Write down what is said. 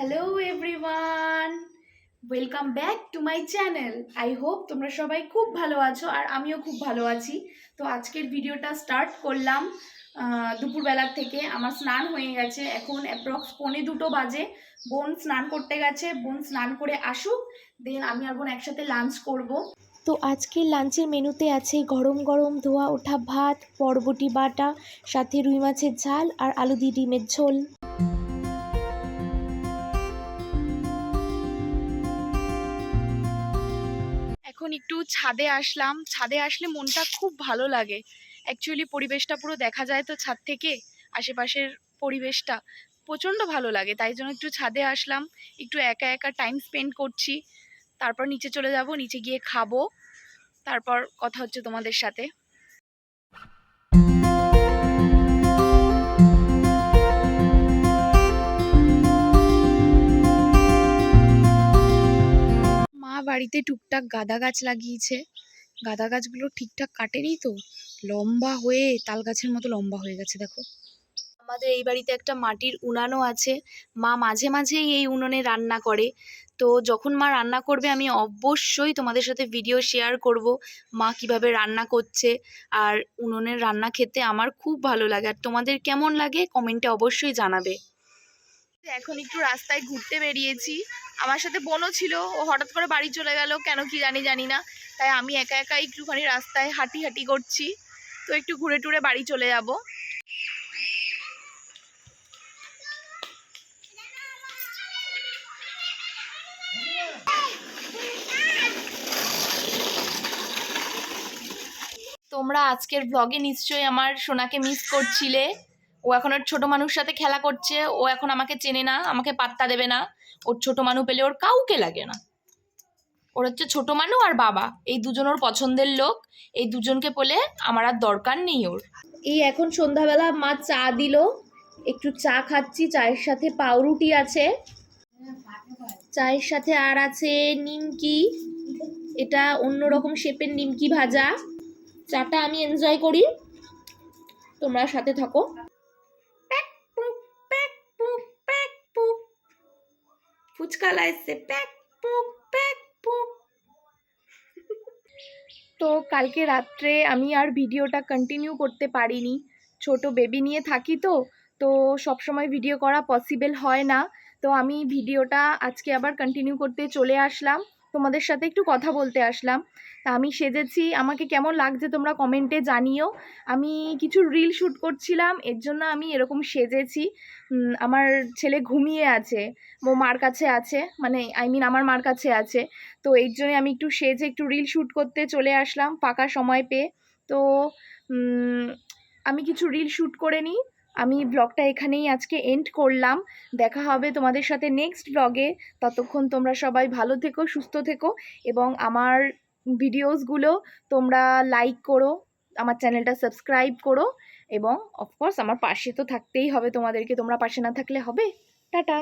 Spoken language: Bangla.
Hello everyone welcome back to my channel I hope তোমরা সবাই খুব ভালো আছো আর আমিও খুব ভালো আছি। তো আজকের ভিডিওটা স্টার্ট করলাম দুপুরবেলার থেকে। আমার স্নান হয়ে গেছে। এখন অ্যাপ্রক্স পৌনে দুটো বাজে। বোন স্নান করতে গেছে। বোন স্নান করে আসুক। দেন আমি আর বোন একসাথে লাঞ্চ করব। তো আজকের লাঞ্চের মেনুতে আছে গরম গরম ধোয়া, ওঠা ভাত, বরবটি বাটা, সাথে রুই মাছের ঝাল আর আলু দিয়ে ডিমের ঝোল। এখন একটু ছাদে আসলাম, ছাদে আসলে মনটা খুব ভালো লাগে। অ্যাকচুয়ালি পরিবেশটা পুরো দেখা যায় তো ছাদ থেকে, আশেপাশের পরিবেশটা প্রচণ্ড ভালো লাগে। তাই জন্য একটু ছাদে আসলাম, একটু একা একা টাইম স্পেন্ড করছি। তারপর নিচে চলে যাব, নিচে গিয়ে খাব। তারপর কথা হচ্ছে তোমাদের সাথে। বাড়িতে টুকটাক গাঁদা গাছ লাগিয়েছে। গাঁদা গাছগুলো ঠিকঠাক কাটেনি তো। লম্বা হয়ে তাল গাছের মতো লম্বা হয়ে গেছে, দেখো। আমাদের এই বাড়িতে একটা মাটির উনানও আছে। মা মাঝে মাঝেই এই উনুনে রান্না করে। তো যখন মা রান্না করবে, আমি অবশ্যই তোমাদের সাথে ভিডিও শেয়ার করব, মা কীভাবে রান্না করছে। আর উনুনের রান্না খেতে আমার খুব ভালো লাগে। আর তোমাদের কেমন লাগে কমেন্টে অবশ্যই জানাবে। এখন একটু রাস্তায় ঘুরতে বেরিয়েছি। আমার সাথে বোনও ছিল, ও হঠাৎ করে বাড়ি চলে গেল, কেন কি জানি জানি না। তাই আমি একা একা একটুখানি রাস্তায় হাঁটি হাঁটি করছি। তো একটু ঘুরে টুরে বাড়ি চলে যাব। তোমরা আজকের ব্লগে নিশ্চয়ই আমার সোনাকে মিস করছিলে। ও এখন ওর ছোট মানুষ সাথে খেলা করছে, ও এখন আমাকে চেনে না, আমাকে পাত্তা দেবে না। ওর ছোট মানু পেলে ওর কাউকে লাগে না। ওর হচ্ছে ছোট মানু আর বাবা, এই দুজন ওর পছন্দের লোক, এই দুজনকে পেলে আমার আর দরকার নেই ওর। এই এখন সন্ধ্যাবেলা মা চা দিল, একটু চা খাচ্ছি, চায়ের সাথে পাউরুটি আছে। চায়ের সাথে আর আছে নিমকি, এটা অন্যরকম শেপের নিমকি ভাজা। চাটা আমি এনজয় করি। তোমরা সাথে থাকো। ফুচকা এসছে প্যাক পুক, প্যাক পুক। তো কালকে রাত্রে আমি আর ভিডিওটা কন্টিনিউ করতে পারিনি। ছোট বেবি নিয়ে থাকি তো তো সবসময় ভিডিও করা পসিবল হয় না। তো আমি ভিডিওটা আজকে আবার কন্টিনিউ করতে চলে আসলাম। তোমাদের সাথে একটু কথা বলতে আসলাম। তা আমি সেজেছি। আমাকে কেমন লাগছে তোমরা কমেন্টে জানিও। আমি কিছু রিল শ্যুট করছিলাম, এর জন্য আমি এরকম সেজেছি। আমার ছেলে ঘুমিয়ে আছে, ও মার কাছে আছে মানে আই মিন আমার মার কাছে আছে। তো এর জন্য আমি একটু সেজে, একটু রিল শ্যুট করতে চলে আসলাম, ফাঁকা সময় পেয়ে। তো আমি কিছু রিল শ্যুট করে নিই। আমি ব্লগটা এখানেই আজকে এন্ড করলাম। দেখা হবে তোমাদের সাথে নেক্সট ব্লগে ততক্ষণ তোমরা সবাই ভালো থেকো, সুস্থ থেকো এবং আমার ভিডিওসগুলো তোমরা লাইক করো, আমার চ্যানেলটা সাবস্ক্রাইব করো এবং অফকোর্স আমার পাশে তো থাকতেই হবে তোমাদেরকে, তোমরা পাশে না থাকলে হবে। টাটা!